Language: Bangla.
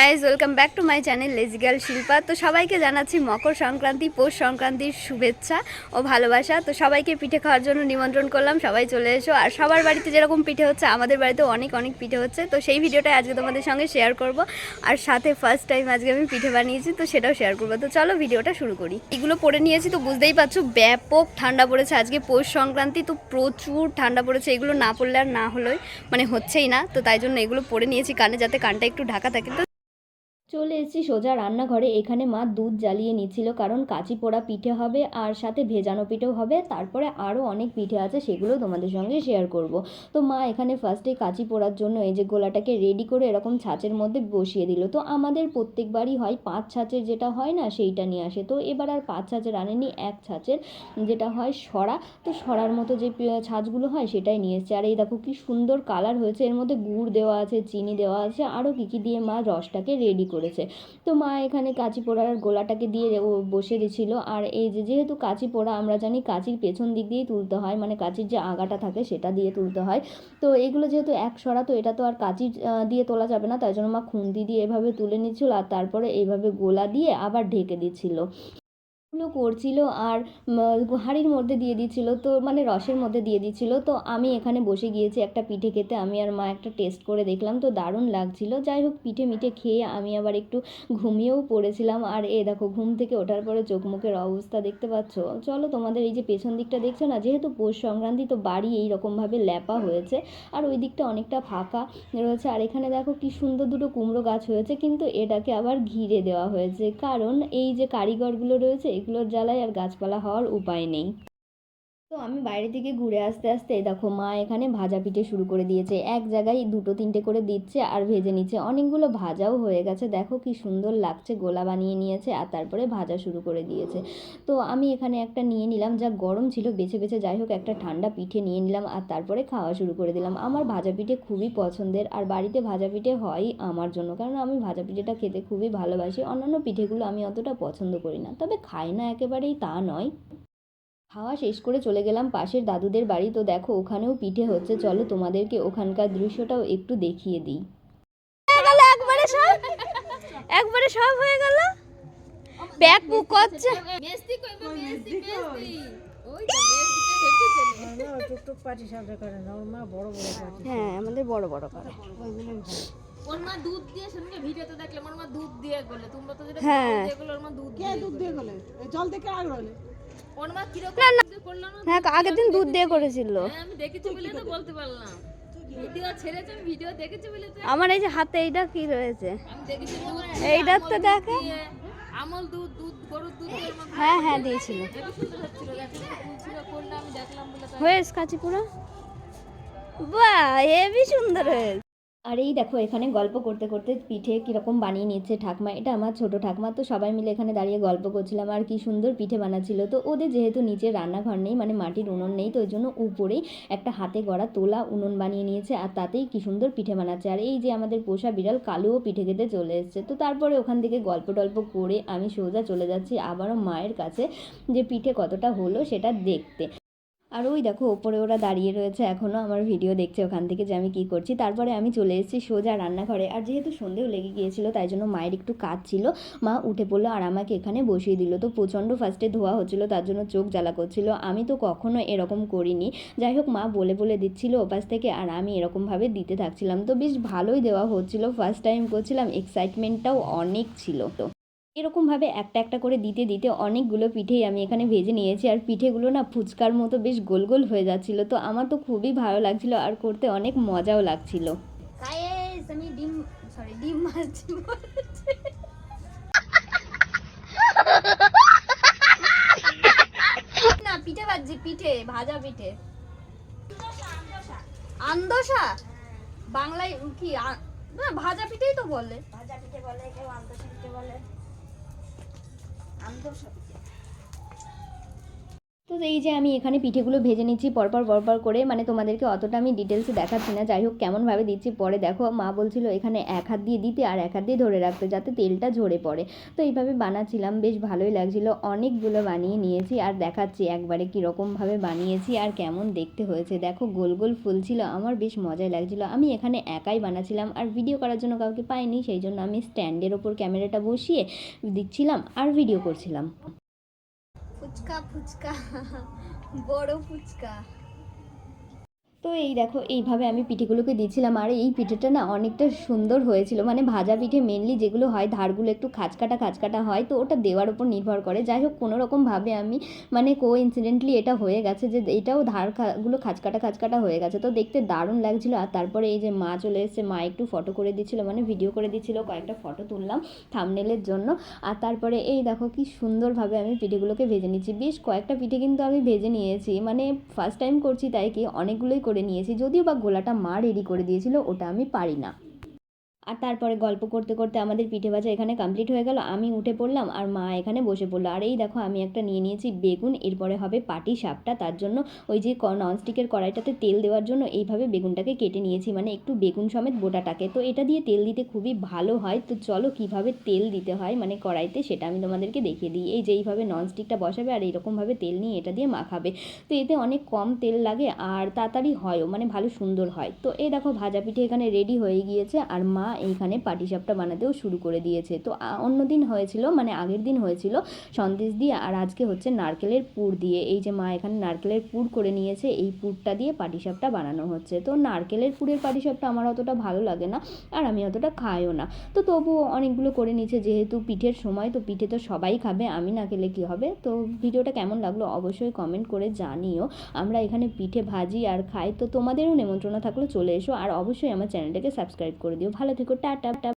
Guys welcome back to my channel লেজিগাল Shilpa তো সবাইকে জানাচ্ছি মকর সংক্রান্তি, পৌষ সংক্রান্তির শুভেচ্ছা ও ভালোবাসা। তো সবাইকে পিঠে খাওয়ার জন্য নিমন্ত্রণ করলাম, সবাই চলে এসো। আর সবার বাড়িতে যেরকম পিঠে হচ্ছে, আমাদের বাড়িতেও অনেক অনেক পিঠে হচ্ছে। তো সেই ভিডিওটা আজকে তোমাদের সঙ্গে শেয়ার করব। আর সাথে ফার্স্ট টাইম আজকে আমি পিঠে বানিয়েছি, তো সেটাও শেয়ার করব। তো চলো ভিডিওটা শুরু করি। এগুলো পরে নিয়েছি, তো বুঝতেই পারছ, ব্যাপক ঠান্ডা পড়েছে আজকে পৌষ সংক্রান্তি। তো প্রচুর ঠান্ডা পড়েছে, এগুলো না পড়লে আর না হলোই মানে হচ্ছেই না। তো তাই জন্য এগুলো পরে নিয়েছি, কানে যাতে কানটা একটু ঢাকা থাকে। তো চলে এসেছি সোজা রান্নাঘরে। এখানে মা দুধ জ্বালিয়ে নিচ্ছিল, কারণ কাঁচি পোড়া পিঠে হবে আর সাথে ভেজানো পিঠেও হবে। তারপরে আরও অনেক পিঠে আছে, সেগুলো তোমাদের সঙ্গে শেয়ার করব। তো মা এখানে ফার্স্টে কাঁচি পোড়ার জন্য এই যে গোলাটাকে রেডি করে এরকম ছাঁচের মধ্যে বসিয়ে দিল। তো আমাদের প্রত্যেকবারই হয় পাঁচ ছাঁচের যেটা হয় না, সেইটা নিয়ে আসে। তো এবার আর পাঁচ ছাঁচের আনেনি, এক ছাঁচের যেটা হয় সরা। তো সরার মতো যে ছাঁচগুলো হয় সেটাই নিয়ে এসছে। আর এই দেখো কি সুন্দর কালার হয়েছে। এর মধ্যে গুড় দেওয়া আছে, চিনি দেওয়া আছে। আরও কী কী দিয়ে মা রসটাকে রেডি করেছে তো মা এখানে কাঁচি পোড়ার গোলাটাকে দিয়ে বসে গেছিল। আর এই যে যেহেতু কাঁচি পোড়া আমরা জানি কাঁচির পেছন দিক দিয়েই তুলতে হয় মানে কাঁচির যে আগাটা থাকে সেটা দিয়ে তুলতে হয়। তো এগুলো যেহেতু এক সরা, তো এটা তো আর কাঁচি দিয়ে তোলা যাবে না। তাই জন্য মা খুন্তি দিয়ে এভাবে তুলে নিচ্ছিল আর তারপরে এইভাবে গোলা দিয়ে আবার ঢেকে দিচ্ছিল। এগুলো করছিল আর হাঁড়ির মধ্যে দিয়ে দিচ্ছিল, তো মানে রসের মধ্যে দিয়ে দিচ্ছিল। তো আমি এখানে বসে গিয়েছি একটা পিঠে খেতে। আমি আর মা একটা টেস্ট করে দেখলাম, তো দারুণ লাগছিল। যাই হোক, পিঠে মিঠে খেয়ে আমি আবার একটু ঘুমিয়েও পড়েছিলাম। আর এ দেখো, ঘুম থেকে ওঠার পরে চোখ মুখের অবস্থা দেখতে পাচ্ছ। চলো, তোমাদের এই যে পেছন দিকটা দেখছ না, যেহেতু পৌষ সংক্রান্তি, তো বাড়ি এইরকমভাবে ল্যাপা হয়েছে। আর ওই দিকটা অনেকটা ফাঁকা রয়েছে। আর এখানে দেখো, কি সুন্দর দুটো কুমড়ো গাছ হয়েছে, কিন্তু এটাকে আবার ঘিরে দেওয়া হয়েছে। কারণ এই যে কারিগরগুলো রয়েছে এগুলোর জ্বালায় আর গাছপালা হওয়ার উপায় নেই। তো আমি বাইরে থেকে ঘুরে আসতে আসতে দেখো মা এখানে ভাজা পিঠে শুরু করে দিয়েছে। এক জায়গায় দুটো তিনটে করে দিচ্ছে আর ভেজে নিচ্ছে। অনেকগুলো ভাজাও হয়ে গেছে। দেখো কি সুন্দর লাগছে। গোলা বানিয়ে নিয়েছে আর তারপরে ভাজা শুরু করে দিয়েছে। তো আমি এখানে একটা নিয়ে নিলাম। যা গরম ছিল বেছে বেছে যাই হোক একটা ঠান্ডা পিঠে নিয়ে নিলাম আর তারপরে খাওয়া শুরু করে দিলাম। আমার ভাজা পিঠে খুবই পছন্দের আর বাড়িতে ভাজা পিঠে হয় আমার জন্য। কারণ আমি ভাজা পিঠেটা খেতে খুবই ভালোবাসি। অন্যান্য পিঠেগুলো আমি অতটা পছন্দ করি না। তবে খাই না একেবারেই তা নয়। খাওয়া শেষ করে চলে গেলাম পাশের দাদুদের বাড়ি। তো দেখো ওখানেও পিঠে হচ্ছে। চলো তোমাদেরকে ওখানকার দৃশ্যটাও একটু দেখিয়ে দিই। একবারে সব? একবারে সব হয়ে গেল? ব্যাগ বুক করছে। হ্যাঁ আমাদের বড় বড় করে ওর মা দুধ দিয়ে সেদিনকে ভিডিওতে দেখলাম ওর মা দুধ দিয়ে গলে তোমরা তো যেটা হ্যাঁ। ওর মা দুধ দিয়ে দুধ দিয়ে গেলে জল থেকে আর গেলে ওর মা কীরকম করল না হ্যাঁ আগের দিন দুধ দিয়ে করেছিল। হ্যাঁ, আমি দেখেছি বলে তো বলতে পারলাম। ভিডিও ছেড়েছে আমি ভিডিও দেখেছি বলে তো আমার এই যে হাতে এইটা কি রয়েছে? আমি দেখেছি দুধ এইটার তো দেখে। আমল দুধ দুধ গরুর দুধ হ্যাঁ হ্যাঁ দিয়েছিল। হয়েছে কাচিপুরা বাহ হেবি সুন্দর হয়েছে। আর এই দেখো, এখানে গল্প করতে করতে পিঠে কীরকম বানিয়ে নিচ্ছে ঠাকমা। এটা আমার ছোট ঠাকমা, তো সবাই মিলে এখানে দাঁড়িয়ে গল্প করছিলাম। আর কি সুন্দর পিঠে বানাচ্ছিল। তো ওদের যেহেতু নিচে রান্নাঘর নেই মানে মাটির উনুন নেই, তো ওই জন্য উপরেই একটা হাতে গড়া তোলা উনুন বানিয়ে নিয়েছে। আর তাতেই কি সুন্দর পিঠে বানাচ্ছে। আর এই যে আমাদের পোষা বিড়াল কালুও পিঠে খেতে চলে এসছে। তো তারপরে ওখান থেকে গল্প টল্প করে আমি সোজা চলে যাচ্ছি আবারও মায়ের কাছে, যে পিঠে কতটা হলো সেটা দেখতে। আর ওই দেখো, ওপরে ওরা দাঁড়িয়ে রয়েছে এখনও আমার ভিডিও দেখছে ওখান থেকে যে আমি কি করছি। তারপরে আমি চলে এসেছি সোজা রান্নাঘরে। আর যেহেতু সন্ধেও লেগে গিয়েছিল, তাই জন্য মায়ের একটু কাজ ছিল। মা উঠে পড়ল আর আমাকে এখানে বসিয়ে দিল। তো প্রচণ্ড ফার্স্টে ধোয়া হচ্ছিল, তার জন্য চোখ জ্বালা করছিল। আমি তো কখনো এরকম করিনি। যাই হোক, মা বলে বলে দিচ্ছিল ওপাশ থেকে আর আমি এরকমভাবে দিতে থাকছিলাম। তো বেশ ভালোই দেওয়া হচ্ছিল। ফার্স্ট টাইম করছিলাম এক্সাইটমেন্টটাও অনেক ছিল। তো এরকমভাবে একটা একটা করে দিতে দিতে অনেকগুলো পিঠেই আমি এখানে ভেজে নিয়েছি। আর পিঠেগুলো না ফুচকার মতো বেশ গোল গোল হয়ে যাচ্ছিল। তো আমার তো খুবই ভালো লাগছিল আর করতে অনেক মজাও লাগছিল। আমি ডিম সরি ডিম মারছি। না পিঠে ভাজছি পিঠে ভাজা পিঠে। আন্দোসা? বাংলায় কি আ- না ভাজা পিঠেই তো বলে। ভাজা পিঠে বলে কেউ আন্দোসা পিঠে বলে। 俺不是。তো এই যে আমি এখানে পিঠেগুলো ভেজে নিচ্ছি, পরপর পরপর করে মানে তোমাদেরকে অতটা আমি ডিটেলসে দেখাচ্ছি না। যাই হোক, কেমনভাবে দিচ্ছি, পরে দেখো, মা বলছিল এখানে এক হাত দিয়ে দিতে আর এক হাত দিয়ে ধরে রাখতে, যাতে তেলটা ঝরে পড়ে। তো এইভাবে বানাচ্ছিলাম, বেশ ভালোই লাগছিল। অনেকগুলো বানিয়ে নিয়েছি আর দেখাচ্ছি একবারে কীরকমভাবে বানিয়েছি আর কেমন দেখতে হয়েছে। দেখো, গোল গোল ফুল ছিল, আমার বেশ মজাই লাগছিল। আমি এখানে একাই বানাচ্ছিলাম আর ভিডিও করার জন্য কাউকে পাইনি, সেই জন্য আমি স্ট্যান্ডের ওপর ক্যামেরাটা বসিয়ে দিচ্ছিলাম আর ভিডিও করছিলাম। ফুচকা ফুচকা বড় ফুচকা। তো এই দেখো, এইভাবে আমি পিঠেগুলোকে দিয়েছিলাম আর এই পিঠেটা না অনেকটা সুন্দর হয়েছিল। মানে ভাজা পিঠে মেনলি যেগুলো হয়, ধারগুলো একটু খাঁচকাটা খাঁচকাটা হয়, তো ওটা দেওয়ার উপর নির্ভর করে। যাই হোক কোনো রকমভাবে আমি মানে কো ইনসিডেন্টলি এটা হয়ে গেছে যে এটাও ধার খা- গুলো খাঁচকাটা খাঁচকাটা হয়ে গেছে। তো দেখতে দারুণ লাগছিল। আর তারপরে এই যে মা চলে এসেছে, মা একটু ফটো করে দিচ্ছিল মানে ভিডিও করে দিচ্ছিল কয়েকটা ফটো তুললাম থামনেলের জন্য। আর তারপরে এই দেখো কি সুন্দরভাবে আমি পিঠেগুলোকে ভেজে নিচ্ছি। বেশ কয়েকটা পিঠে কিন্তু আমি ভেজে নিয়েছি। মানে ফার্স্ট টাইম করছি, তাই কি অনেকগুলোই করে নিয়েছি যদিও বা গোলাটা মা রেডি করে দিয়েছিল ওটা আমি পারি না। আর তারপরে গল্প করতে করতে আমাদের পিঠে ভাজা এখানে কমপ্লিট হয়ে গেল। আমি উঠে পড়লাম আর মা এখানে বসে পড়ল। আর এই দেখো, আমি একটা নিয়ে নিয়েছি বেগুন, এরপরে হবে পাটি সাপটা। তার জন্য ওই যে ননস্টিকের কড়াইটাতে তেল দেওয়ার জন্য এইভাবে বেগুনটাকে কেটে নিয়েছি। মানে একটু বেগুন সমেত বোটাটাকে তো এটা দিয়ে তেল দিতে খুবই ভালো হয়। তো চলো কীভাবে তেল দিতে হয় মানে কড়াইতে সেটা আমি তোমাদেরকে দেখিয়ে দিই। এই যে এইভাবে ননস্টিকটা বসাবে আর এইরকমভাবে তেল নিয়ে এটা দিয়ে মাখাবে। তো এতে অনেক কম তেল লাগে আর তাড়াতাড়ি হয়ও মানে ভালো সুন্দর হয়। তো এই দেখো, ভাজা পিঠে এখানে রেডি হয়ে গিয়েছে। আর মা এইখানে পাটিসাপটা বানাতেও শুরু করে দিয়েছে। তো অন্য দিন হয়েছিল মানে আগের দিন হয়েছিল সন্দেশ দিয়ে, আর আজকে হচ্ছে নারকেলের পুর দিয়ে। এই যে মা এখানে নারকেলের পুর করে নিয়েছে, এই পুরটা দিয়ে পাটিসাপটা বানানো হচ্ছে। তো, নারকেলের পুরের পাটিসাপটা আমার অতটা ভালো লাগে না, আর আমি অতটা খাইও না। তো, তবুও অনেকগুলো করে নিয়েছে, যেহেতু পিঠের সময়, তো পিঠে তো সবাই খাবে, আমি না খেলে কী হবে? তো, ভিডিওটা কেমন লাগল অবশ্যই কমেন্ট করে জানিও। আমরা এখানে পিঠে ভাজি আর খাই, তো তোমাদেরও নেমন্ত্রণ থাকলে, চলে এসো, আর অবশ্যই আমার চ্যানেলটাকে সাবস্ক্রাইব করে দিও। ভালো থেকো টাটা